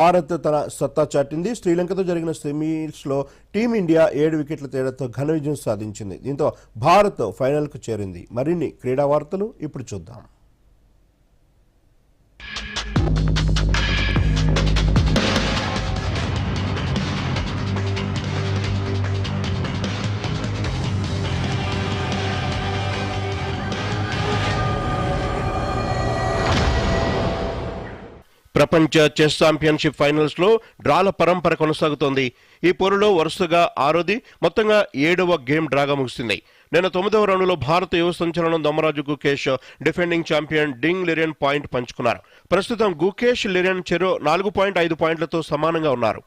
భారత్ తన సత్తా చాటింది. శ్రీలంకతో జరిగిన సెమీస్లో టీమిండియా ఏడు వికెట్ల తేడాతో ఘన విజయం సాధించింది. దీంతో భారత్ ఫైనల్కు చేరింది. మరిన్ని క్రీడా వార్తలు ఇప్పుడు చూద్దాం. ప్రపంచ చెస్ ఛాంపియన్షిప్ ఫైనల్స్లో డ్రాల పరంపర కొనసాగుతోంది. ఈ పోరులో వరుసగా ఆరోది మొత్తంగా ఏడవ గేమ్ డ్రాగా ముగిసింది. నిన్న తొమ్మిదవ రౌండ్లో భారత యువ సంచలనం Dommaraju Gukesh defending champion Ding Liren point పంచుకున్నారు. ప్రస్తుతం గుకేష్ లిరియన్ చెరో నాలుగు పాయింట్ ఐదు పాయింట్లతో సమానంగా ఉన్నారు.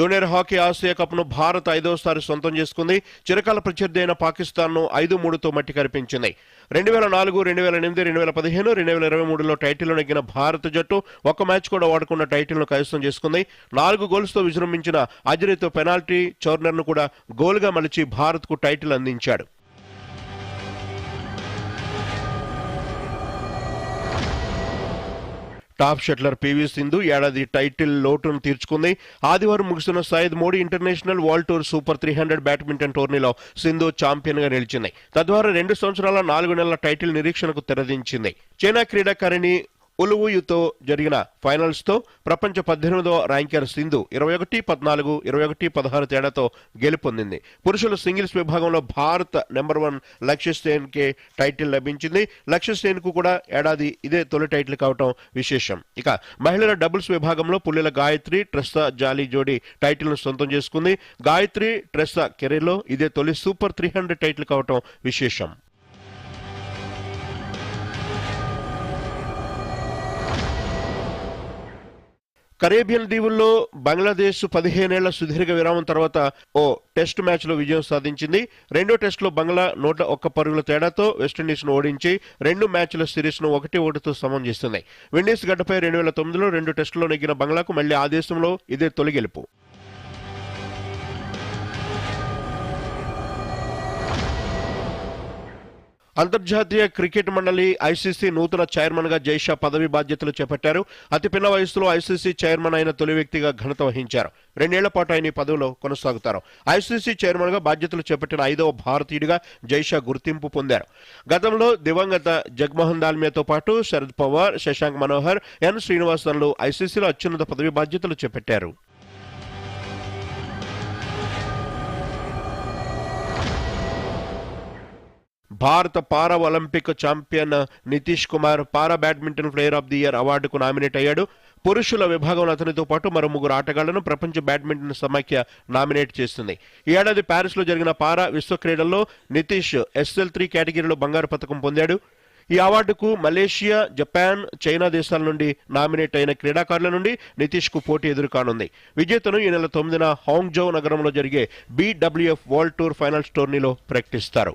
జూనియర్ హాకీ ఆసియా కప్ను భారత్ ఐదోసారి సొంతం చేసుకుంది. చిరకాల ప్రత్యర్థి అయిన పాకిస్తాన్ను ఐదు మూడుతో మట్టి కనిపించింది రెండు వేల నాలుగు రెండు వేల ఎనిమిది రెండు వేల పదిహేను రెండు వేల ఇరవై మూడులో టైటిల్ నెగ్గిన భారత జట్టు ఒక్క మ్యాచ్ కూడా వాడకుండా టైటిల్ను కైవసం చేసుకుంది. నాలుగు గోల్స్తో విజృంభించిన అజరీతో పెనాల్టీ చౌర్నర్ను కూడా గోల్గా మలిచి భారత్కు టైటిల్ అందించాడు. టాప్ షట్లర్ పివి సింధు ఏడాది టైటిల్ లోటును తీర్చుకుంది. ఆదివారం ముగిసిన Syed Modi international world tour super three hundred badminton టోర్నీలో సింధు ఛాంపియన్గా నిలిచింది. తద్వారా రెండు సంవత్సరాల నాలుగు నెలల టైటిల్ నిరీక్షణకు తెరదించింది. చైనా క్రీడాకారిణి ఉలువుయుతో జరిగిన ఫైనల్స్తో ప్రపంచ పద్దెనిమిదవ ర్యాంకర్ సింధు ఇరవై ఒకటి పద్నాలుగు ఇరవై ఒకటి పదహారు తేడాతో గెలుపొందింది. పురుషుల సింగిల్స్ విభాగంలో భారత్ నెంబర్ వన్ లక్ష్యసేన్కే కే టైటిల్ లభించింది. లక్ష్యసేన్కు కూడా ఏడాది ఇదే తొలి టైటిల్ కావటం విశేషం. ఇక మహిళల డబుల్స్ విభాగంలో పుల్లెల గాయత్రి ట్రెస్సా జాలీ జోడి టైటిల్ను సొంతం చేసుకుంది. గాయత్రి ట్రెస్సా కెరీర్లో ఇదే తొలి సూపర్ త్రీ హండ్రెడ్ టైటిల్ కావటం విశేషం. కరేబియన్ దీవుల్లో బంగ్లాదేశ్ పదిహేనేళ్ళ సుదీర్ఘ విరామం తర్వాత ఓ టెస్ట్ మ్యాచ్లో విజయం సాధించింది. రెండో టెస్ట్లో బంగ్లా నూట ఒక్క పరుగుల తేడాతో వెస్టిండీస్ను ఓడించి రెండు మ్యాచ్ల సిరీస్ను ఒకటి ఒకటితో సమం చేస్తుంది. విండీస్ గడ్డపై రెండు వేల తొమ్మిదిలో రెండు టెస్టులో నెగ్గిన బంగ్లాకు మళ్ళీ ఆ దేశంలో ఇదే తొలి గెలుపు. అంతర్జాతీయ క్రికెట్ మండలి ఐసీసీ నూతన చైర్మన్గా జైషా పదవి బాధ్యతలు చేపట్టారు. అతి పిన్న వయసులో ఐసీసీ చైర్మన్ అయిన తొలి వ్యక్తిగా ఘనత వహించారు. రెండేళ్ళ పాటు ఆయన ఈ పదవిలో కొనసాగుతారు. ఐసీసీ చైర్మన్గా బాధ్యతలు చేపట్టిన ఐదవ భారతీయుడిగా జైషా గుర్తింపు పొందారు. గతంలో దివంగత జగ్మోహన్ దాల్మియాతో పాటు శరద్ పవార్ శశాంక్ మనోహర్ ఎన్ శ్రీనివాసన్లు ఐసీసీలో అత్యున్నత పదవి బాధ్యతలు చేపట్టారు. భారత para Olympic champion Nitesh Kumar para badminton player of the year అవార్డుకు nominate అయ్యాడు. పురుషుల విభాగంలో అతనితో పాటు మరో ముగ్గురు ఆటగాళ్ళను ప్రపంచ బ్యాడ్మింటన్ సమాఖ్య నామినేట్ చేస్తుంది. ఈ ఏడాది ప్యారిస్లో జరిగిన పారా విశ్వ క్రీడల్లో నితీష్ ఎస్ఎల్ త్రీ కేటగిరీలో బంగారు పథకం పొందాడు. ఈ అవార్డుకు మలేషియా జపాన్ చైనా దేశాల నుండి నామినేట్ అయిన క్రీడాకారుల నుండి నితీష్కు పోటీ ఎదురు కానుంది విజేతను ఈ నెల తొమ్మిదిన హాంగ్జౌ నగరంలో జరిగే బీడబ్ల్యూఎఫ్ వరల్డ్ టూర్ ఫైనల్స్ టోర్నీలో ప్రకటిస్తారు.